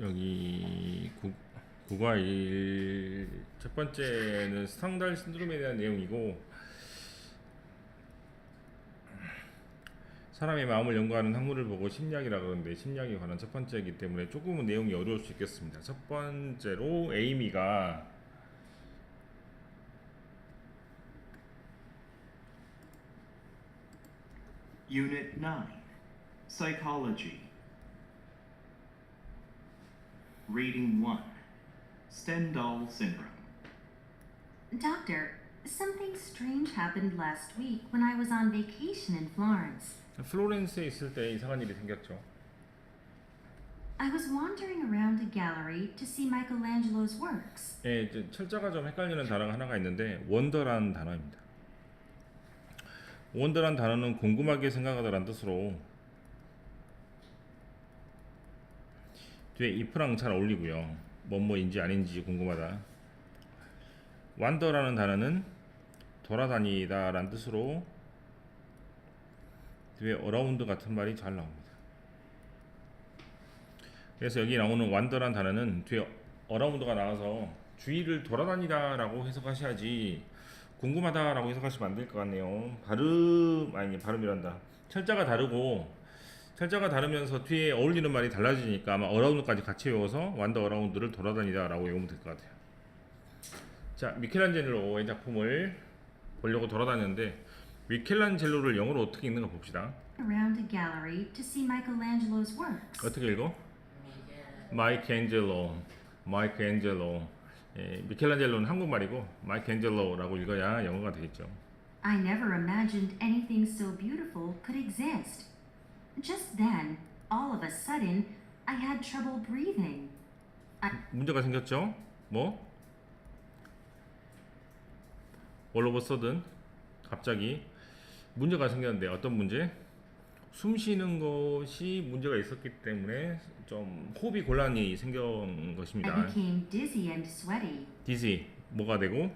여기 국, 국어 1, 첫 번째는 스탕달 신드롬에 대한 내용이고 사람의 마음을 연구하는 학문을 보고 심리학이라 그러는데 심리학에 관한 첫 번째이기 때문에 조금은 내용이 어려울 수 있겠습니다. 첫 번째로 에이미가 Unit 9 Psychology. Reading 1 Stendhal Syndrome. Doctor, something strange happened last week when I was on vacation in Florence. 플로렌스에 있을 때 이상한 일이 생겼죠. I was wandering around a gallery to see Michelangelo's works. 예, 이제 철자가 좀 헷갈리는 단어가 하나가 있는데 원더라는 단어입니다. 원더란 단어는 궁금하게 생각하다라는 뜻으로 뒤에 if랑 잘 어울리고요. 뭐뭐인지 아닌지 궁금하다. 완더라는 단어는 돌아다니다 라는 뜻으로 뒤에 어라운드 같은 말이 잘 나옵니다. 그래서 여기 나오는 완더란 단어는 뒤에 어라운드가 나와서 주위를 돌아다니다 라고 해석하셔야지 궁금하다 라고 해석하시면 안 될 것 같네요. 발음 아니 발음이란다. 철자가 다르고 철자가 다르면서 뒤에 어울리는 말이 달라지니까 아마 어라운드까지 같이 외워서 완더 어라운드를 돌아다니다 라고 외우면 될 것 같아요. 자 미켈란젤로의 작품을 보려고 돌아다녔는데 미켈란젤로를 영어로 어떻게 읽는가 봅시다. 어떻게 읽어? 마이크앤젤로, 마이크앤젤로. 예, 미켈란젤로는 한국말이고 마이크앤젤로라고 읽어야 영어가 되겠죠. I never imagined anything so beautiful could exist. Just then, all of a sudden, I had trouble breathing. 문제가 생겼죠? 뭐? all of a sudden 갑자기 문제가 생겼는데 어떤 문제? 숨 쉬는 것이 문제가 있었기 때문에 좀 호흡이 곤란이 생긴 I 것입니다. became dizzy and sweaty. 디지 뭐가 되고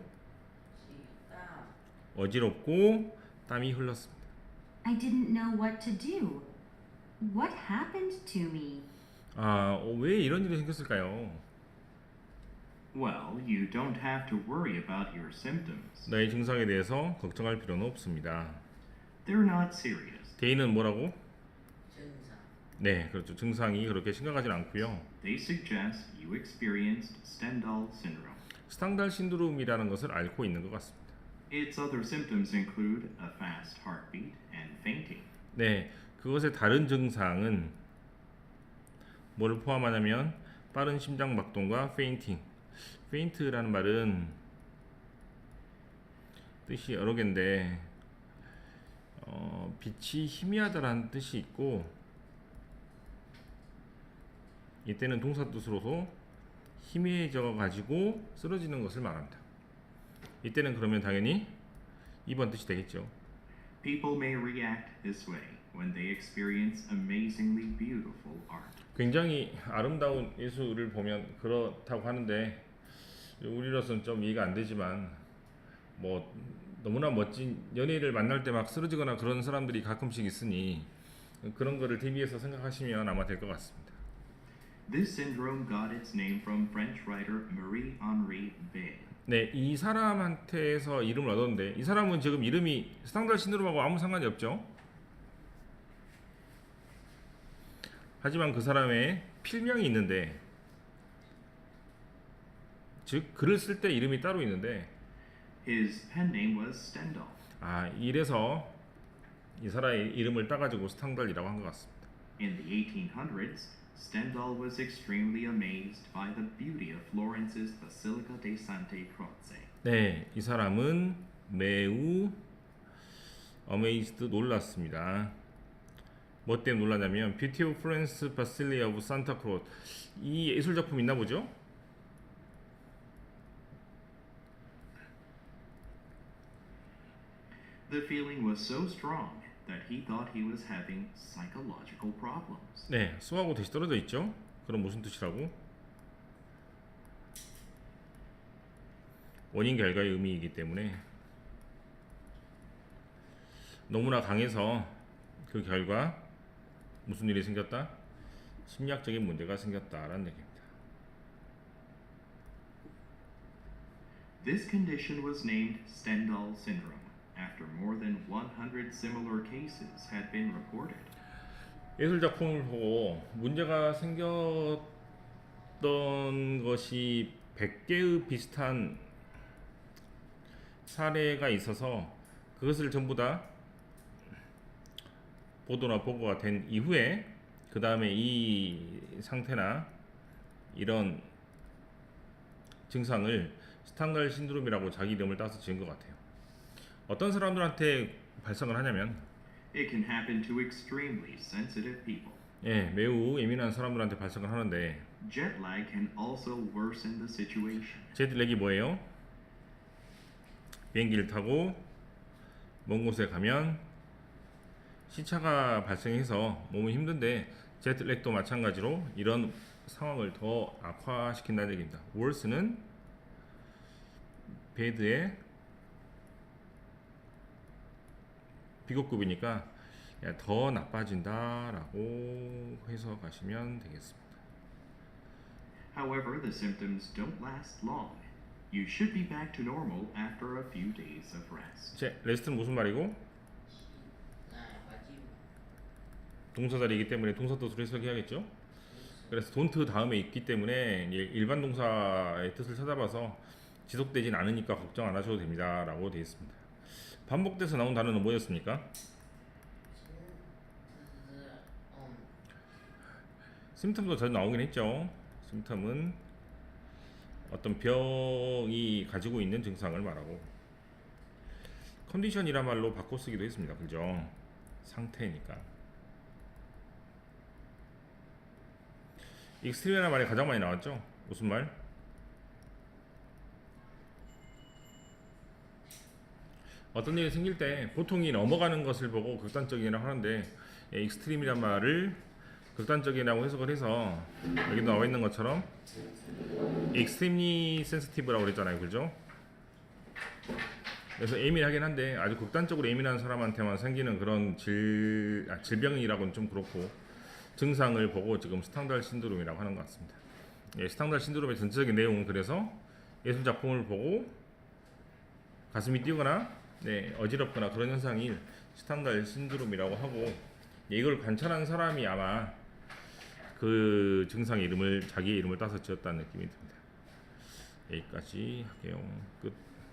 어지럽고 땀이 흘렀습니다. I didn't know what to do. What happened to me? 아, 어, 왜 이런 일이 생겼을까요? Well, you don't have to worry about your symptoms. 나의 증상에 대해서 걱정할 필요는 없습니다. They're not serious. 개인은 뭐라고? 증상. 네, 그렇죠. 증상이 그렇게 심각하진 않고요. They suggest you experienced Stendhal syndrome. 스탕달 신드롬이라는 것을 앓고 있는 것 같습니다. Its other symptoms include a fast heartbeat and fainting. 네, 그것의 다른 증상은 뭐를 포함하냐면 빠른 심장 박동과 페인팅. 페인트라는 말은 뜻이 여러 개인데 어, 빛이 희미하다라는 뜻이 있고 이때는 동사 뜻으로도 희미해져 가지고 쓰러지는 것을 말합니다. 이때는 그러면 당연히 2번 뜻이 되겠죠. People may react this way when they experience amazingly beautiful art. 굉장히 아름다운 예술을 보면 그렇다고 하는데 우리로서는 좀 이해가 안 되지만 뭐 너무나 멋진 연예인을 만날 때 막 쓰러지거나 그런 사람들이 가끔씩 있으니 그런 거를 대비해서 생각하시면 아마 될 것 같습니다. This syndrome got its name from French writer Marie Henri Beyle. 네, 이 사람한테서 이름을 얻었는데 이 사람은 지금 이름이 스탕달 신드롬하고 아무 상관이 없죠. 하지만 그 사람의 필명이 있는데 즉 글을 쓸 때 이름이 따로 있는데 His pen name was Stendhal. 아 이래서 이 사람의 이름을 따가지고 스탕달이라고 한 것 같습니다. In the 1800s, Stendhal was extremely amazed by the beauty of Florence's Basilica di Sante Croce. 네, 이 사람은 매우 어메이즈드 놀랐습니다. 뭐 때문에 놀라냐면 뷰티 오브 프랜스 바실리아 오브 산타 크로스 이 예술 작품 있나 보죠? The feeling was so strong that he thought he was having psychological problems. 네, 수하고 대시 떨어져 있죠? 그럼 무슨 뜻이라고? 원인 결과의 의미이기 때문에 너무나 강해서 그 결과 무슨 일이 생겼다? 심리학적인 문제가 생겼다라는 얘기입니다. This condition was named Stendhal syndrome after more than 100 similar cases had been reported. 예술 작품을 보고 문제가 생겼던 것이 100개의 비슷한 사례가 있어서 그것을 전부 다 보도나 보고가 된 이후에 그 다음에 이 상태나 이런 증상을 스탄갈 신드롬이라고 자기 이름을 따서 지은 것 같아요. 어떤 사람들한테 발생을 하냐면. 예, 매우 예민한 사람들한테 발생을 하는데. 제트렉이 뭐예요? 비행기를 타고 먼 곳에 가면 시차가 발생해서 몸이 힘든데 제트렉도 마찬가지로 이런 상황을 더 악화시킨다는 얘기입니다. worse는 배드의 비교급이니까 야, 더 나빠진다라고 해석하시면 되겠습니다. However, the symptoms don't last long. You should be back to normal after a few days of rest. 제 레스트는 무슨 말이고? 동사 자리이기 때문에 동사 뜻으로 해석해야겠죠. 그래서 don't 다음에 있기 때문에 일반 동사의 뜻을 찾아봐서 지속되진 않으니까 걱정 안 하셔도 됩니다 라고 되어 있습니다. 반복돼서 나온 단어는 뭐였습니까? 심텀도 자주 나오긴 했죠. 심텀은 어떤 병이 가지고 있는 증상을 말하고 컨디션이란 말로 바꿔 쓰기도 했습니다. 그죠? 상태니까. 익스트림이라는 말이 가장 많이 나왔죠. 무슨 말? 어떤 일이 생길 때 보통이 넘어가는 것을 보고 극단적이라고 하는데 예, 익스트림이란 말을 극단적이라고 해석을 해서 여기 나와 있는 것처럼 extremely sensitive라고 그랬잖아요. 그죠? 그래서 예민하긴 한데 아주 극단적으로 예민한 사람한테만 생기는 그런 질, 아, 질병이라고는 좀 그렇고 증상을 보고 지금 스탕달 신드롬이라고 하는 것 같습니다. 예, 스탕달 신드롬의 전체적인 내용은 그래서 예술 작품을 보고 가슴이 뛰거나 네, 어지럽거나 그런 현상이 스탕달 신드롬이라고 하고 예, 이걸 관찰한 사람이 아마 그 증상의 이름을 자기의 이름을 따서 지었다는 느낌이 듭니다. 여기까지 할게요. 끝.